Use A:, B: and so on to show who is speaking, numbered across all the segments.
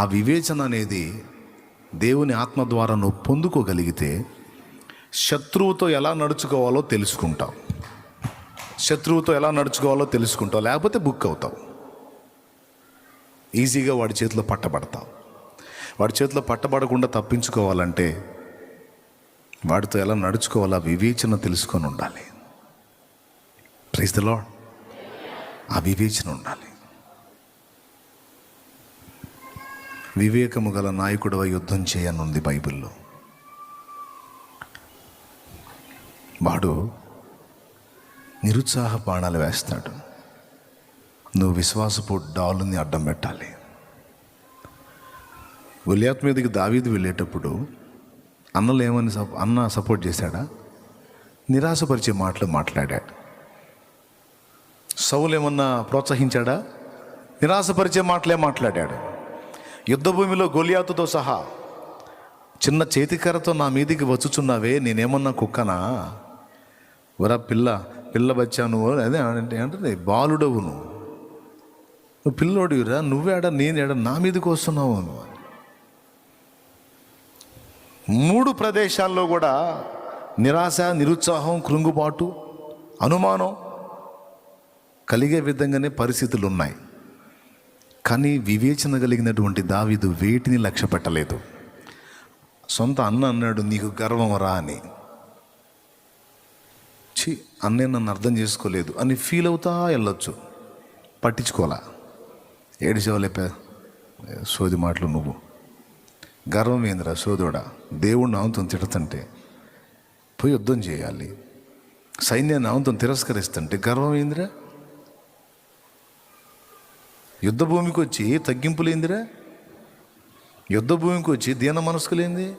A: ఆ వివేచన అనేది దేవుని ఆత్మ ద్వారా నువ్వు పొందుకోగలిగితే శత్రువుతో ఎలా నడుచుకోవాలో తెలుసుకుంటావు. శత్రువుతో ఎలా నడుచుకోవాలో తెలుసుకుంటావు. లేకపోతే బుక్ అవుతావు. ఈజీగా వాడి చేతిలో పట్టబడతావు. వాడి చేతిలో పట్టబడకుండా తప్పించుకోవాలంటే వాడితో ఎలా నడుచుకోవాలో ఆ వివేచన తెలుసుకొని ఉండాలి. ప్రైజ్ ద లాడ్ ఆ వివేచన ఉండాలి. వివేకము గల నాయకుడు యుద్ధం చేయనుంది బైబిల్లో. వాడు నిరుత్సాహ బాణాలు వేస్తాడు. నువ్వు విశ్వాసపు డాలుని అడ్డం పెట్టాలి. గులియాత్ మీదకి దావీదు వెళ్ళేటప్పుడు అన్నలు ఏమని సప అన్న సపోర్ట్ చేశాడా? నిరాశపరిచే మాటలు మాట్లాడాడు సౌలు ఏమన్నా ప్రోత్సహించాడా? నిరాశపరిచే మాటలే మాట్లాడాడు. యుద్ధభూమిలో గొలియాతుతో సహా చిన్న చేతికరతో నా మీదికి వచ్చుచున్నావే నేనేమన్నా కుక్కనా? వరా పిల్ల పిల్ల బచ్చా నువ్వు అదే అంటే అంటే బాలుడవు నువ్వు. నువ్వు పిల్లోడివిరా నువ్వేడ నేనేడ నా మీదకి వస్తున్నావు నువ్వు మూడు ప్రదేశాల్లో కూడా నిరాశ నిరుత్సాహం కృంగుబాటు అనుమానం కలిగే విధంగానే పరిస్థితులు ఉన్నాయి కానీ వివేచన కలిగినటువంటి దావిదు వేటిని లక్ష్య పెట్టలేదు సొంత అన్న అన్నాడు నీకు గర్వం రా అని. ఛీ అన్నే నన్ను అర్థం చేసుకోలేదు. అని ఫీల్ అవుతా వెళ్ళొచ్చు. పట్టించుకోలా ఏడిచేవలేపా సోది మాటలు నువ్వు. గర్వం ఏందిరా సోదోడా? దేవుడిని ఆవుతో తిడుతుంటే పోయి యుద్ధం చేయాలి. సైన్యాన్ని ఆవుతో తిరస్కరిస్తుంటే గర్వం ఏందిరా? యుద్ధ భూమికి వచ్చి తగ్గింపులేందిరా యుద్ధ భూమికి వచ్చి దీన మనసుకులేంది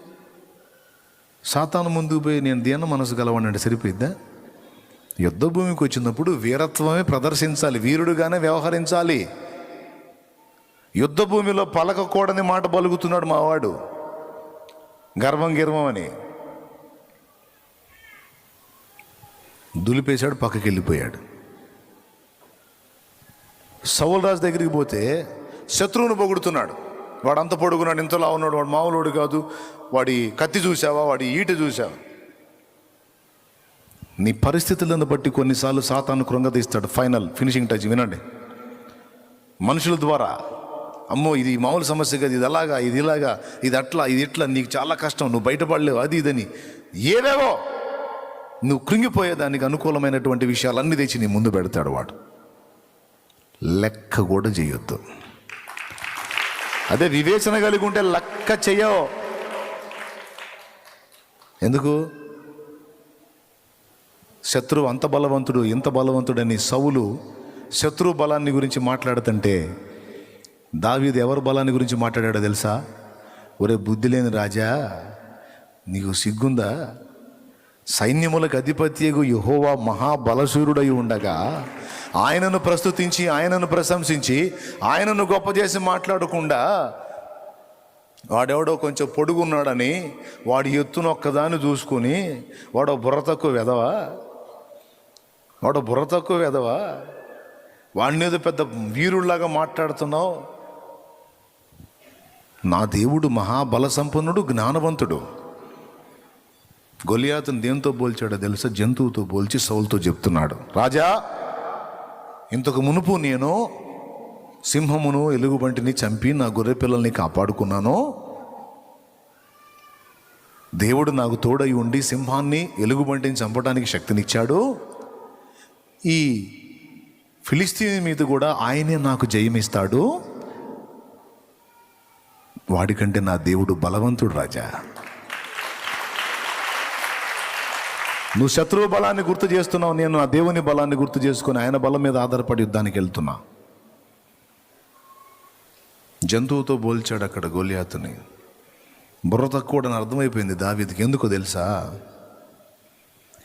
A: సాతాను ముందుకు పోయి నేను దీన మనసు గలవాడిని సరిపోయిద్దా? యుద్ధ భూమికి వచ్చినప్పుడు వీరత్వమే ప్రదర్శించాలి వీరుడుగానే వ్యవహరించాలి. యుద్ధ భూమిలో పలకకూడని మాట పలుకుతున్నాడు మావాడు. గర్వం గిర్వం అని. దులిపేశాడు పక్కకి వెళ్ళిపోయాడు సౌల్ రాజు దగ్గరికి పోతే శత్రువును పొగుడుతున్నాడు. వాడు అంత పొడుగున్నాడు ఇంతలా ఉన్నాడు వాడు మామూలుడు కాదు. వాడి కత్తి చూసావా వాడి ఈట చూసావా నీ పరిస్థితులను బట్టి కొన్నిసార్లు సాతాను కృంగదీస్తాడు. ఫైనల్ ఫినిషింగ్ టచ్ వినండి. మనుషుల ద్వారా అమ్మో ఇది మామూలు సమస్య కదా ఇది అలాగా ఇది ఇలాగా ఇది అట్లా ఇది ఇట్లా నీకు చాలా కష్టం నువ్వు బయటపడలేవు అది ఇదని. ఏవేవో నువ్వు కృంగిపోయేదానికి అనుకూలమైనటువంటి విషయాలన్నీ తెచ్చి నీ ముందు పెడతాడు వాడు. లెక్క కూడా చేయొద్దు. అదే వివేచన కలిగి ఉంటే లెక్క చేయవు ఎందుకు? శత్రువు అంత బలవంతుడు ఇంత బలవంతుడని సవులు శత్రు బలాన్ని గురించి మాట్లాడుతుంటే దావీదు ఎవరి బలాన్ని గురించి మాట్లాడాడో తెలుసా? ఒరే బుద్ధి లేని రాజా నీకు సిగ్గుందా? సైన్యములకు అధిపత్యకు యహోవా మహాబలశూరుడై ఉండగా ఆయనను ప్రస్తుతించి ఆయనను ప్రశంసించి ఆయనను గొప్ప చేసి మాట్లాడకుండా వాడెవడో కొంచెం పొడుగున్నాడని వాడి ఎత్తున ఒక్కదాన్ని చూసుకుని వాడు బుర్ర తక్కువ వెదవా? వాడు బుర్ర తక్కువ వెదవా? వాడిని ఏదో పెద్ద వీరుల్లాగా మాట్లాడుతున్నావు? నా దేవుడు మహాబల సంపన్నుడు జ్ఞానవంతుడు. గొలియాతును దేంతో పోల్చాడో తెలుసా? జంతువుతో పోల్చి సౌలుతో చెప్తున్నాడు. రాజా ఇంతకు మునుపు నేను సింహమును ఎలుగుబంటిని చంపి నా గొర్రె పిల్లల్ని కాపాడుకున్నాను. దేవుడు నాకు తోడై ఉండి సింహాన్ని ఎలుగుబంటిని చంపడానికి శక్తినిచ్చాడు. ఈ ఫిలిస్తీన్ మీద కూడా ఆయనే నాకు జయమిస్తాడు. వాడికంటే నా దేవుడు బలవంతుడు రాజా. నువ్వు శత్రువు బలాన్ని గుర్తు చేస్తున్నావు నేను ఆ దేవుని బలాన్ని గుర్తు చేసుకుని ఆయన బలం మీద ఆధారపడి యుద్ధానికి వెళ్తున్నా. జంతువుతో పోల్చాడు అక్కడ గోలియాతుని. బుర్ర తక్కువ అని అర్థమైపోయింది దావీదికి. ఎందుకో తెలుసా?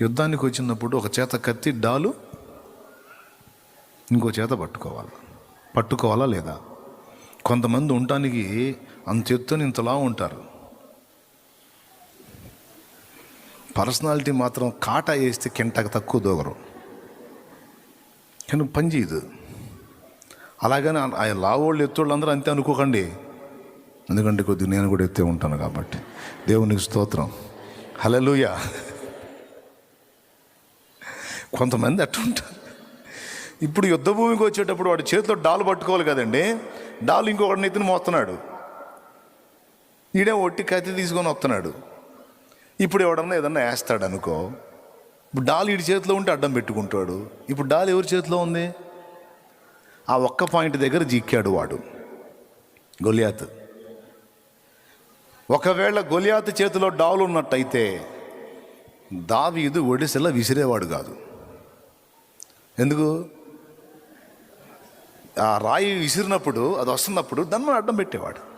A: యుద్ధానికి వచ్చినప్పుడు ఒక చేత కత్తి డాలు ఇంకో చేత పట్టుకోవాలి? పట్టుకోవాలా లేదా? కొంతమంది ఉండటానికి అంత ఎత్తుని ఇంతలా ఉంటారు. పర్సనాలిటీ మాత్రం కాటా వేస్తే కింటకు తక్కువ దూగరు. కానీ పని చేయదు అలాగని ఆ లావోళ్ళు ఎత్తోళ్ళు అందరూ అంతే అనుకోకండి. ఎందుకంటే కొద్దిగా నేను కూడా ఎత్తే ఉంటాను కాబట్టి. దేవునికి స్తోత్రం. హలలుయ కొంతమంది అట్టుంటారు ఇప్పుడు యుద్ధ భూమికి వచ్చేటప్పుడు వాడి చేతిలో డాలు పట్టుకోవాలి కదండి. డాలు ఇంకొకటి నెత్తిని మోస్తున్నాడు. ఈడే ఒట్టి కత్తి తీసుకొని వస్తున్నాడు. ఇప్పుడు ఎవడన్నా ఏదన్నా వేస్తాడు అనుకో ఇప్పుడు డాల్ ఈడి చేతిలో ఉంటే అడ్డం పెట్టుకుంటాడు. ఇప్పుడు డాల్ ఎవరి చేతిలో ఉంది? ఆ ఒక్క పాయింట్ దగ్గర జిక్కాడు వాడు గొలియాత్. ఒకవేళ గొలియాత్ చేతిలో డాల్ ఉన్నట్టయితే దావీదు ఒడిసెల విసిరేవాడు కాదు. ఎందుకు? ఆ రాయి విసిరినప్పుడు అది వస్తున్నప్పుడు దాన్ని అడ్డం పెట్టేవాడు.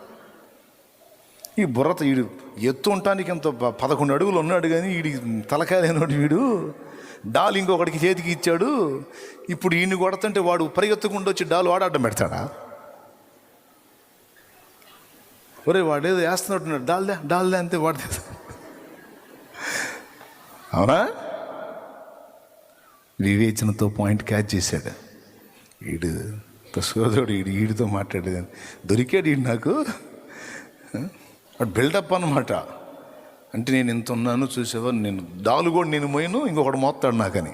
A: ఈ బుర్రత వీడు ఎత్తు ఉండటానికి ఎంత పదకొండు అడుగులు ఉన్నాడు కానీ వీడి తలకాయ లేనోడు వీడు. డాల్ ఇంకొకటికి చేతికి ఇచ్చాడు. ఇప్పుడు ఈయన్ని కొడుతుంటే వాడు పరిగెత్తుకుంటూ వచ్చి డాల్ వాడాడడం పెడతాడా? ఒరే వాడు ఏదో వేస్తున్నట్టున్నాడు డాల్దే డాల్దే అంతే వాడు అవునా? వివేచనతో పాయింట్ క్యాచ్ చేశాడు. వీడు సోదరుడు వీడు వీడితో మాట్లాడేది దొరికాడు వీడు నాకు. వాడు బిల్డప్ అనమాట అంటే నేను ఇంత ఉన్నాను చూసేవా నేను దాలు కూడా నేను మోయను ఇంకొకటి మోస్తాడు నాకని.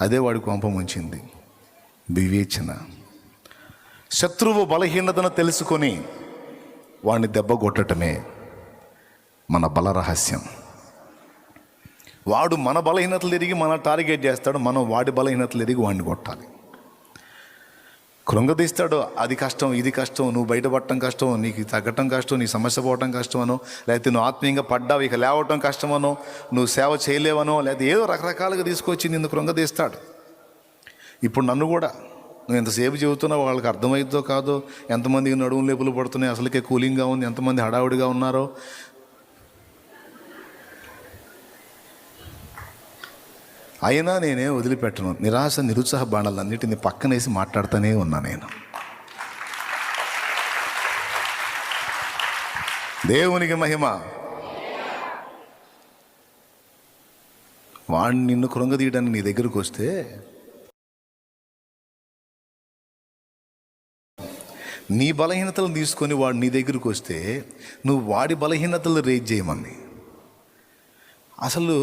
A: అదే వాడి కోపం ఉంచింది వివేచన. శత్రువు బలహీనతను తెలుసుకొని వాడిని దెబ్బ కొట్టటమే మన బల రహస్యం. వాడు మన బలహీనతలు ఎరిగి మన టార్గెట్ చేస్తాడు మనం వాడి బలహీనతలు ఎరిగి వాడిని కొట్టాలి. కృంగదీస్తాడు అది కష్టం ఇది కష్టం నువ్వు బయటపడటం కష్టం నీకు తగ్గటం కష్టం నీ సమస్య పోవటం కష్టమనో లేకపోతే నువ్వు ఆత్మీయంగా పడ్డావు ఇక లేవటం కష్టమనో నువ్వు సేవ చేయలేవనో లేకపోతే ఏదో రకరకాలుగా తీసుకొచ్చి నిన్ను కృంగదీస్తాడు. ఇప్పుడు నన్ను కూడా నువ్వు ఎంతసేపు చెబుతున్నావు వాళ్ళకి అర్థమైద్దో కాదో ఎంతమందికి నడుము లేపులు పడుతున్నాయి అసలుకే కూలింగ్గా ఉంది ఎంతమంది హడావుడిగా ఉన్నారో అయినా నేనే వదిలిపెట్టను. నిరాశ నిరుత్సాహ బాణాలన్నిటిని పక్కనేసి మాట్లాడుతూనే ఉన్నా నేను. దేవునికి మహిమ. వాడిని నిన్ను కృంగదీయడానికి నీ దగ్గరకు వస్తే నీ బలహీనతలు తీసుకొని వాడు నీ దగ్గరకు వస్తే నువ్వు వాడి బలహీనతలు రేజ్ చేయమని అసలు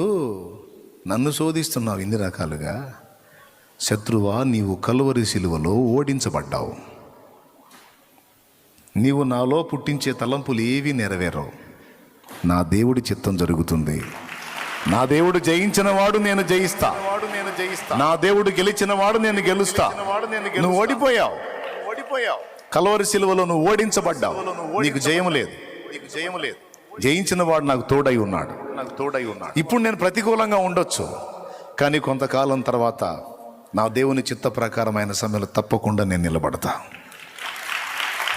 A: నన్ను శోధిస్తున్నావు ఇన్ని రకాలుగా శత్రువా నీవు కలువరి శిలువలో ఓడించబడ్డావు. నీవు నాలో పుట్టించే తలంపులు ఏవి నెరవేరవు. నా దేవుడి చిత్తం జరుగుతుంది. నా దేవుడు జయించిన వాడు నేను జయిస్తా.
B: నేను జయిస్తా
A: నా దేవుడు గెలిచిన వాడు నేను గెలుస్తా.
B: వాడు నేను
A: నువ్వు ఓడిపోయావు.
B: ఓడిపోయావు
A: కలవరి శిలువలో నువ్వు ఓడించబడ్డావు. నీకు జయము లేదు
B: నీకు జయము లేదు.
A: జయించిన వాడు నాకు తోడై ఉన్నాడు.
B: నాకు తోడై ఉన్నాడు.
A: ఇప్పుడు నేను ప్రతికూలంగా ఉండొచ్చు కానీ కొంతకాలం తర్వాత నా దేవుని చిత్త ప్రకారమైన సమయంలో తప్పకుండా నేను నిలబడతా.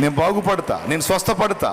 A: నేను బాగుపడతా నేను స్వస్థపడతా.